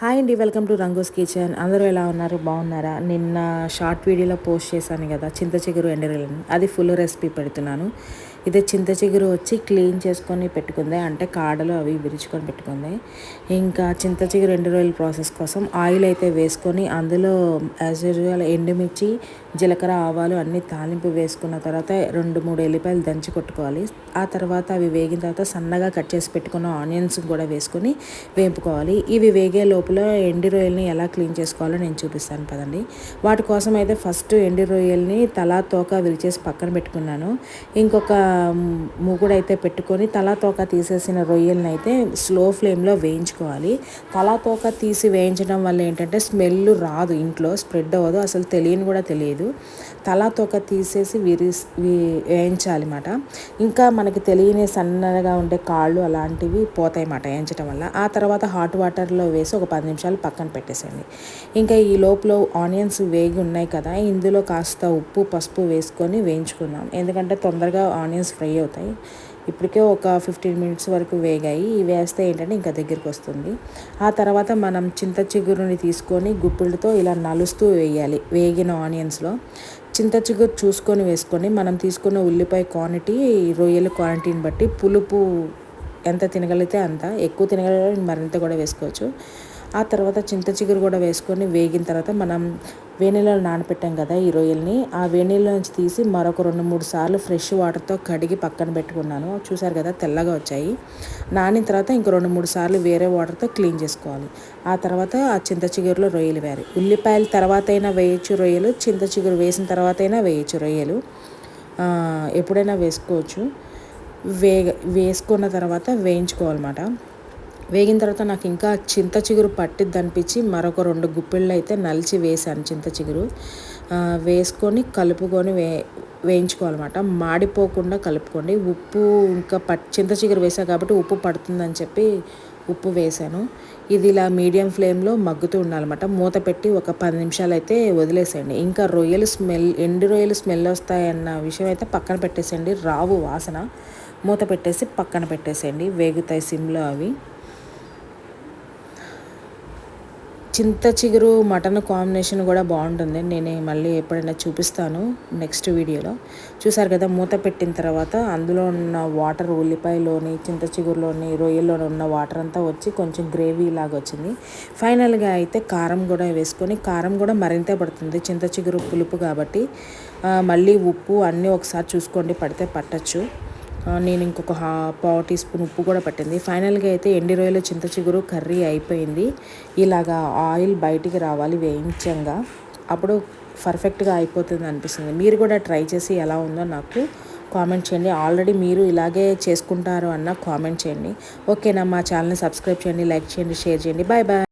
Hi అండి welcome to రంగోస్ kitchen. అందరూ ఎలా ఉన్నారు? బాగున్నారా? నిన్న షార్ట్ వీడియోలో పోస్ట్ చేశాను కదా చింత చిగురు ఎండరలని అది ఫుల్ రెసిపీ పెడుతున్నాను. ఇదే చింత చిగురు వచ్చి క్లీన్ చేసుకొని పెట్టుకుంది. అంటే కాడలు అవి విరుచుకొని పెట్టుకుంది. ఇంకా చింత చిగురు రెండు రోజుల ప్రాసెస్ కోసం ఆయిల్ అయితే వేసుకొని అందులో యాజ్ యూజువల్ ఎండుమిర్చి జీలకర్ర ఆవాలు అన్నీ తాలింపు వేసుకున్న తర్వాత రెండు మూడు ఎల్లిపాయలు దంచి కొట్టుకోవాలి. ఆ తర్వాత అవి వేగిన తర్వాత సన్నగా కట్ చేసి పెట్టుకున్న ఆనియన్స్ కూడా వేసుకొని వేపుకోవాలి. ఇవి వేగే లోపల ఎండి రొయ్యల్ని ఎలా క్లీన్ చేసుకోవాలో నేను చూపిస్తాను కదండి వాటి కోసం అయితే ఫస్ట్ ఎండి రొయ్యల్ని తలా తోక విరిచేసి పక్కన పెట్టుకున్నాను. ఇంకొక మూగుడు పెట్టుకొని తలా తోక తీసేసిన రొయ్యలను అయితే స్లో ఫ్లేమ్లో వేయించుకోవాలి. తలా తోక తీసి వేయించడం వల్ల ఏంటంటే స్మెల్ రాదు ఇంట్లో స్ప్రెడ్ అవ్వదు అసలు తెలియని కూడా తెలియదు. తలా తోక తీసేసి విరి వేయించాలి అన్నమాట ఇంకా మనకి తెలియని సన్నగా ఉండే కాళ్ళు అలాంటివి పోతాయి అన్నమాట వేయించడం వల్ల. ఆ తర్వాత హాట్ వాటర్లో వేసి ఒక పది నిమిషాలు పక్కన పెట్టేసేయండి. ఇంకా ఈ లోపల ఆనియన్స్ వేగి ఉన్నాయి కదా ఇందులో కాస్త ఉప్పు పసుపు వేసుకొని వేయించుకుందాం. ఎందుకంటే తొందరగా ఆనియన్స్ ఫ్రై అవుతాయి. ఇప్పటికే ఒక ఫిఫ్టీన్ మినిట్స్ వరకు వేగాయి. ఇవి వేస్తే ఏంటంటే ఇంకా దగ్గరికి వస్తుంది. ఆ తర్వాత మనం చింత చిగురుని తీసుకొని గుప్పిళ్ళతో ఇలా నలుస్తూ వేయాలి. వేగిన ఆనియన్స్లో చింత చిగురు చూసుకొని వేసుకొని మనం తీసుకున్న ఉల్లిపాయ క్వాంటిటీ రొయ్యల క్వాంటిటీని బట్టి పులుపు ఎంత తినగలిగితే అంత. ఎక్కువ తినగలిగితే మరింత కూడా వేసుకోవచ్చు. ఆ తర్వాత చింత చిగురు కూడా వేసుకొని వేగిన తర్వాత మనం వేనీళ్ళలో నానపెట్టాం కదా ఈ రొయ్యల్ని ఆ వేనీళ్ళ నుంచి తీసి మరొక రెండు మూడు సార్లు ఫ్రెష్ వాటర్తో కడిగి పక్కన పెట్టుకున్నాను. చూసారు కదా తెల్లగా వచ్చాయి. నానిన తర్వాత ఇంక రెండు మూడు సార్లు వేరే వాటర్తో క్లీన్ చేసుకోవాలి. ఆ తర్వాత ఆ చింత చిగురులో రొయ్యలు వేయాలి. ఉల్లిపాయలు తర్వాత అయినా వేయచ్చు రొయ్యలు చింత చిగురు వేసిన తర్వాత అయినా వేయచ్చు రొయ్యలు. ఎప్పుడైనా వేసుకోవచ్చు. వేగ వేసుకున్న తర్వాత వేయించుకోవాలన్నమాట. వేగిన తర్వాత నాకు ఇంకా చింత చిగురు పట్టిద్ది అనిపించి మరొక రెండు గుప్పిళ్ళు అయితే నలిచి వేసాను చింత చిగురు. వేసుకొని కలుపుకొని వే వేయించుకోవాలన్నమాట. మాడిపోకుండా కలుపుకోండి. ఉప్పు ఇంకా పట్ చింత చిగురు వేసా కాబట్టి ఉప్పు పడుతుందని చెప్పి ఉప్పు వేసాను ఇది ఇలా మీడియం ఫ్లేమ్లో మగ్గుతూ ఉండాలన్నమాట. మూత పెట్టి ఒక పది నిమిషాలు అయితే వదిలేసేయండి. ఇంకా రొయ్యలు స్మెల్ ఎండు రొయ్యలు స్మెల్ వస్తాయన్న విషయం అయితే పక్కన పెట్టేసేయండి. రావు వాసన. మూత పెట్టేసి పక్కన పెట్టేసేయండి. వేగుతాయి సిమ్లో అవి. చింత చిగురు మటన్ కాంబినేషన్ కూడా బాగుంటుంది. నేను మళ్ళీ ఎప్పుడైనా చూపిస్తాను నెక్స్ట్ వీడియోలో. చూసారు కదా మూత పెట్టిన తర్వాత అందులో ఉన్న వాటర్ ఉల్లిపాయలోని చింత చిగురులోని రొయ్యల్లో ఉన్న వాటర్ అంతా వచ్చి కొంచెం గ్రేవీ లాగా వచ్చింది. ఫైనల్గా అయితే కారం కూడా వేసుకొని కారం కూడా మరింత పడుతుంది. చింత చిగురు పులుపు కాబట్టి మళ్ళీ ఉప్పు అన్నీ ఒకసారి చూసుకోండి పడితే పట్టచ్చు. నేను ఇంకొక హా పావు టీ స్పూన్ ఉప్పు కూడా పట్టింది. ఫైనల్గా అయితే ఎండి రొయ్యలు చింత చిగురు కర్రీ అయిపోయింది. ఇలాగా ఆయిల్ బయటికి రావాలి వేయించంగా. అప్పుడు పర్ఫెక్ట్గా అయిపోతుంది అనిపిస్తుంది. మీరు కూడా ట్రై చేసి ఎలా ఉందో నాకు కామెంట్ చేయండి. ఆల్రెడీ మీరు ఇలాగే చేసుకుంటారు అన్న కామెంట్ చేయండి. ఓకేనా మా ఛానల్ని సబ్స్క్రైబ్ చేయండి లైక్ చేయండి షేర్ చేయండి. Bye bye.